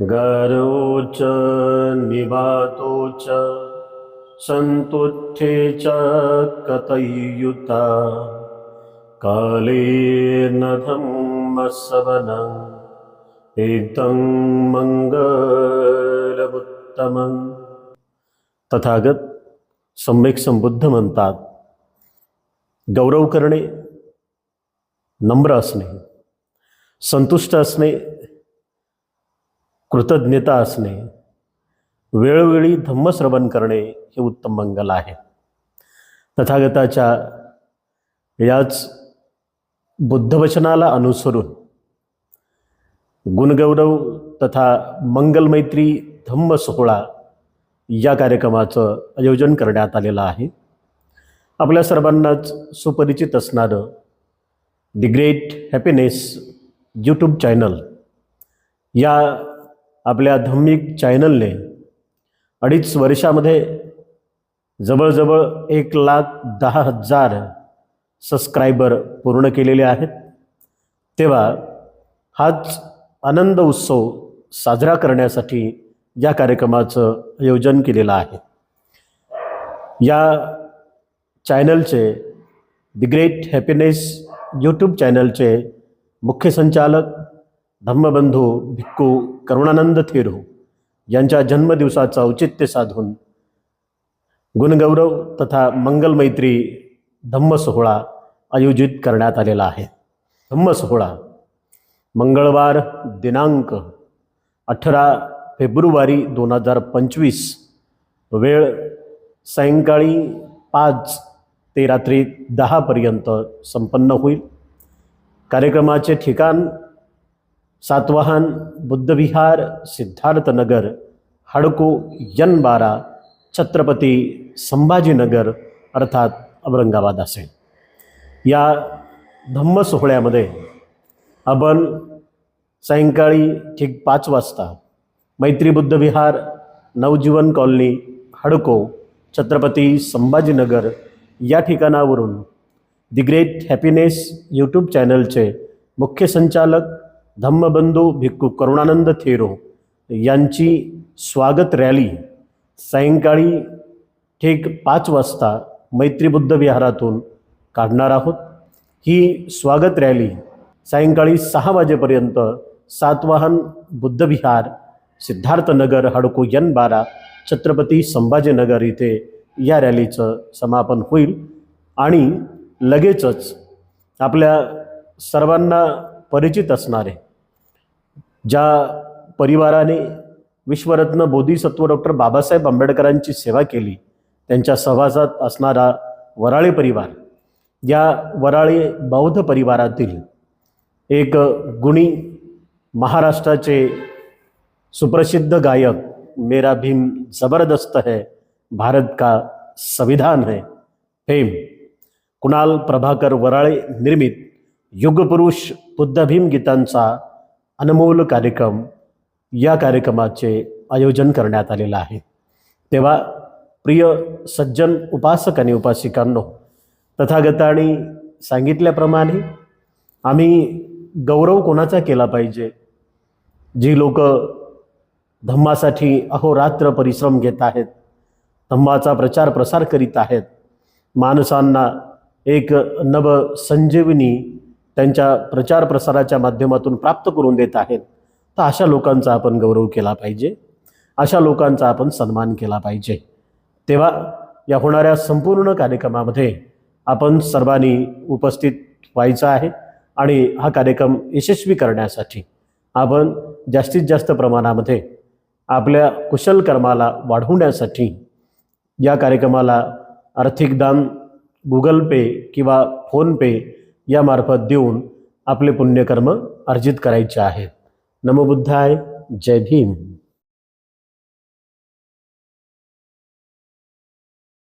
गरौ च निवातो च च कतयुता कालेन धम्मसवनम् एकदं तथागत सम्यक संबुद्ध म्हणतात गौरव करणे नम्र असणे संतुष्ट असणे कृतज्ञता असणे वेळोवेळी धम्मश्रवण करणे हे उत्तम मंगल आहे. तथागताच्या याच बुद्धवचनाला अनुसरून गुणगौरव तथा मंगलमैत्री धम्म सोहळा या कार्यक्रमाचं आयोजन करण्यात आलेलं आहे. आपल्या सर्वांनाच सुपरिचित असणारं the great happiness YouTube channel या आपल्या धार्मिक चॅनलने अडीच वर्षामध्ये जवळजवळ एक लाख दहा हजार सबस्क्रायबर पूर्ण केलेले आहेत. तेव्हा हाच आनंद उत्सव साजरा करण्यासाठी या कार्यक्रमाचं आयोजन केलेलं आहे. या चॅनलचे दी ग्रेट हॅपीनेस यूट्यूब चॅनलचे मुख्य संचालक धम्मबंधू भिक्खू करुणानंद थेरू यांच्या जन्मदिवसाचं औचित्य साधून गुणगौरव तथा मंगलमैत्री धम्म सोहळा आयोजित करण्यात आलेला आहे. धम्म सोहळा मंगळवार दिनांक अठरा फेब्रुवारी दोन हजार पंचवीस वेळ सायंकाळी पाच ते रात्री दहापर्यंत संपन्न होईल. कार्यक्रमाचे ठिकाण सातवाहन बुद्धविहार सिद्धार्थनगर हडको यन बारा छत्रपती संभाजीनगर अर्थात औरंगाबाद असेल या धम्म सोहळ्यामध्ये आपण सायंकाळी ठीक पाच वाजता मैत्री बुद्धविहार नवजीवन कॉलनी हडको छत्रपती संभाजीनगर या ठिकाणावरून दि ग्रेट हॅपीनेस यूट्यूब चॅनलचे मुख्य संचालक धम्मबंधू भिक्खू करुणानंद थेरो. यांची स्वागत रॅली सायंकाळी ठीक पाच वाजता मैत्री बुद्ध विहारातून काढणार आहोत. ही स्वागत रॅली सायंकाळी सहा वाजेपर्यंत सातवाहन बुद्धविहार सिद्धार्थनगर हडको यन बारा छत्रपती संभाजीनगर इथे या रॅलीचं समापन होईल. आणि लगेचच आपल्या सर्वांना परिचित असणारे ज्या परिवाराने विश्वरत्न बोधिसत्व डॉक्टर बाबासाहेब आंबेडकरांची सेवा केली त्यांच्या सहवासात असणारा वराळे परिवार या वराळे बौद्ध परिवारातील एक गुणी महाराष्ट्राचे सुप्रसिद्ध गायक मेरा भीम जबरदस्त है भारत का संविधान है फेम. कुणाल प्रभाकर वराळे निर्मित युगपुरुष बुद्धभीम गीतांचा अनमोल कार्यक्रम या कार्यक्रमाचे आयोजन करण्यात आलेलं आहे. तेव्हा प्रिय सज्जन उपासक आणि उपासिकांनो तथागताने सांगितल्याप्रमाणे आम्ही गौरव कोणाचा केला पाहिजे? जी लोक धम्मासाठी अहोरात्र परिश्रम घेत आहेत धम्माचा प्रचार प्रसार करीत आहेत माणसांना एक नव संजीवनी त्यांच्या प्रचार प्रसाराच्या माध्यमातून प्राप्त करून देत आहेत. तर अशा लोकांचा आपण गौरव केला पाहिजे. अशा लोकांचा आपण सन्मान केला पाहिजे. तेव्हा या होणाऱ्या संपूर्ण कार्यक्रमामध्ये आपण सर्वांनी उपस्थित व्हायचं आहे आणि हा कार्यक्रम यशस्वी करण्यासाठी आपण जास्तीत जास्त प्रमाणामध्ये आपल्या कुशल कर्माला वाढवण्यासाठी या कार्यक्रमाला आर्थिक दान गुगल पे किंवा फोनपे यामार्फत देऊन आपले पुण्यकर्म अर्जित करायचे आहेत. नमोबुद्धाय जय भीम.